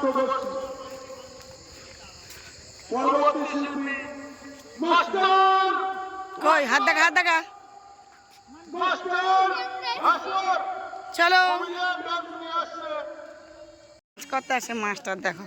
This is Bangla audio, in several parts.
সমাপ্ত করছি পরবর্তী শিল্পী মাস্টার কই হাত দেখা হাত দেখা। মাস্টার চলো। কত আছে মাস্টার দেখো।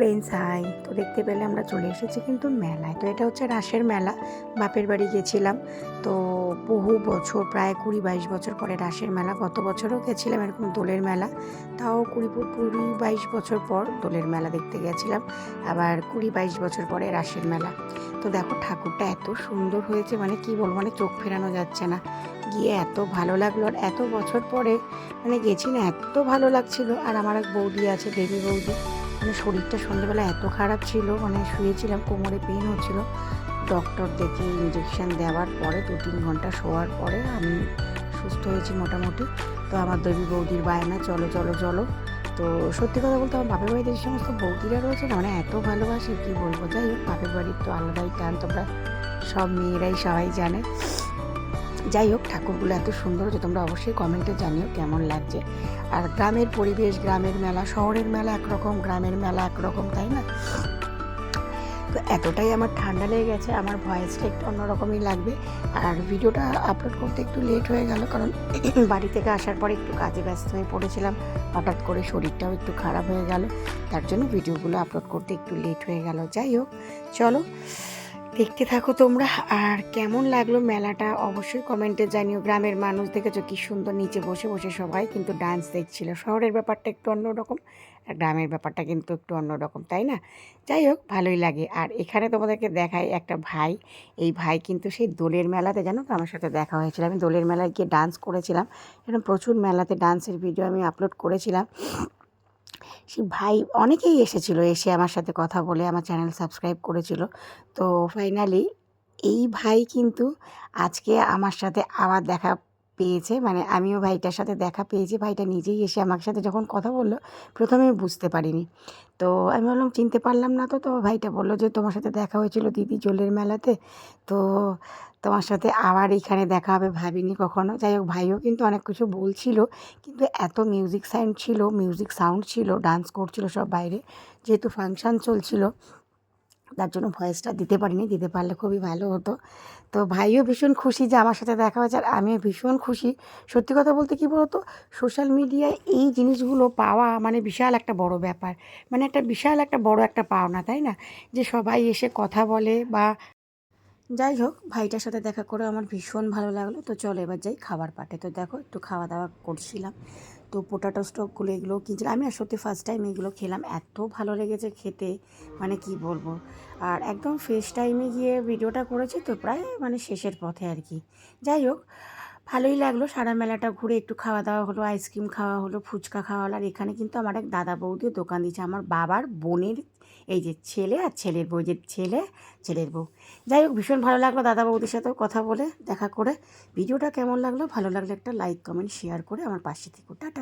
ফ্রেন্ডস হাই তো দেখতে পেলে আমরা চলে এসেছি কিন্তু মেলায়। তো এটা হচ্ছে রাসের মেলা, বাপের বাড়ি গেছিলাম। তো বহু বছর, প্রায় কুড়ি বাইশ বছর পরে রাসের মেলা, গত বছরও গেছিলাম এরকম দোলের মেলা। তাও কুড়ি কুড়ি বাইশ বছর পর দোলের মেলা দেখতে গেছিলাম। আবার কুড়ি বাইশ বছর পরে রাসের মেলা। তো দেখো ঠাকুরটা এত সুন্দর হয়েছে মানে কি বলব মানে চোখ ফেরানো যাচ্ছে না। গিয়ে এত ভালো লাগল আর এত বছর পরে মানে গেছি না, এত ভালো লাগছিল। আর আমার এক বৌদি আছে, দেবী বৌদি। মানে শরীরটা সন্ধ্যেবেলা এত খারাপ ছিল মানে শুয়েছিলাম, কোমরে পেন হচ্ছিল। ডক্টর দেখে ইঞ্জেকশান দেওয়ার পরে, দু তিন ঘণ্টা শোয়ার পরে আমি সুস্থ হয়েছি মোটামুটি। তো আমার দেবী বৌদির বায়না, চলো চলো চলো। তো সত্যি কথা বলতে আমার বাপের বাড়িতে যে সমস্ত বৌদিরা রয়েছে না মানে এত ভালোবাসি, কী বলব? যাই হোক, বাপের বাড়ির তো আলাদাই টান, তোমরা সব মেয়েরাই সবাই জানে। যাই হোক, ঠাকুরগুলো এত সুন্দর যে তোমরা অবশ্যই কমেন্টে জানিও কেমন লাগছে। আর গ্রামের পরিবেশ, গ্রামের মেলা, শহরের মেলা একরকম, গ্রামের মেলা একরকম, তাই না? তো এতটাই আমার ঠান্ডা লেগে গেছে, আমার ভয়েসটা একটু অন্যরকমই লাগবে। আর ভিডিওটা আপলোড করতে একটু লেট হয়ে গেল, কারণ বাড়ি থেকে আসার পরে একটু কাজে ব্যস্ত হয়ে পড়েছিলাম। হঠাৎ করে শরীরটাও একটু খারাপ হয়ে গেল, তার জন্য ভিডিওগুলো আপলোড করতে একটু লেট হয়ে গেল। যাই হোক, চলো। দেখতে থাকো তোমরা। আর কেমন লাগল মেলাটা অবশ্যই কমেন্টে জানিও। গ্রামের মানুষ দেখেছ কি সুন্দর নিচে বসে বসে সবাই কিন্তু ডান্স দেখছিল। শহরের ব্যাপারটা একটু অন্যরকম আর গ্রামের ব্যাপারটা কিন্তু একটু অন্যরকম, তাই না? যাই হোক, ভালোই লাগে। আর এখানে তোমাদেরকে দেখাই একটা ভাই। এই ভাই কিন্তু সেই দোলের মেলাতে, জানো তো আমার সাথে দেখা হয়েছিল। আমি দোলের মেলায় গিয়ে ডান্স করেছিলাম। এরকম প্রচুর মেলাতে ডান্সের ভিডিও আমি আপলোড করেছিলাম। সে ভাই অনেকেই এসেছিল, এসে আমার সাথে কথা বলে আমার চ্যানেল সাবস্ক্রাইব করেছিল। তো ফাইনালি এই ভাই কিন্তু আজকে আমার সাথে আবার দেখা পেয়েছে। মানে আমিও ভাইটার সাথে দেখা পেয়েছি। ভাইটা নিজেই এসে আমার সাথে যখন কথা বলল, প্রথমে আমি বুঝতে পারিনি। তো আমি বললাম চিনতে পারলাম না তো। তো ভাইটা বলল যে, তোমার সাথে দেখা হয়েছিল দিদি জলের মেলাতে। তো তোমার সাথে আবার এখানে দেখা হবে ভাবিনি কখনো। যাই হোক, ভাইও কিন্তু অনেক কিছু বলছিল। কিন্তু এত মিউজিক সাউন্ড ছিল, মিউজিক সাউন্ড ছিল, ডান্স করছিল সব বাইরে। যেহেতু ফাংশান চলছিল তার জন্য ভয়েসটা দিতে পারিনি, দিতে পারলে খুবই ভালো হতো। তো ভাইও ভীষণ খুশি যে আমার সাথে দেখা হয়েছে, আর আমিও ভীষণ খুশি। সত্যি কথা বলতে কী বলতো? সোশ্যাল মিডিয়ায় এই জিনিসগুলো পাওয়া মানে বিশাল একটা বড় ব্যাপার। মানে একটা বিশাল একটা বড় একটা পাওনা, তাই না? যে সবাই এসে কথা বলে বা যাই হোক, ভাইটার সাথে দেখা করে আমার ভীষণ ভালো লাগল। তো চলো এবার যাই খাবার পাটে। তো দেখো, একটু খাওয়া দাওয়া করছিলাম। তো পোটাটো স্টকগুলো এগুলো কিনছিলাম আমি আর সত্যি ফার্স্ট টাইম এগুলো খেলাম। এত ভালো লেগেছে খেতে মানে কি বলব? আর একদম ফ্রেশ টাইমে গিয়ে ভিডিওটা করেছি তো প্রায় মানে শেষের পথে আর কি। যাই হোক, ভালোই লাগল। সারা মেলাটা ঘুরে একটু খাওয়া দাওয়া হলো আইসক্রিম খাওয়া হলো, ফুচকা খাওয়া হলো। আর এখানে কিন্তু আমার এক দাদা বৌদিও দোকান দিয়েছে। আমার বাবার বোনের এই যে ছেলে আর ছেলের বউ, যে ছেলে, ছেলের বউ। যাই হোক, ভীষণ ভালো লাগল দাদা বৌদির সাথেও কথা বলে, দেখা করে। ভিডিওটা কেমন লাগল? ভালো লাগলে একটা লাইক কমেন্ট শেয়ার করে আমার পাশে থেকে। টাটা।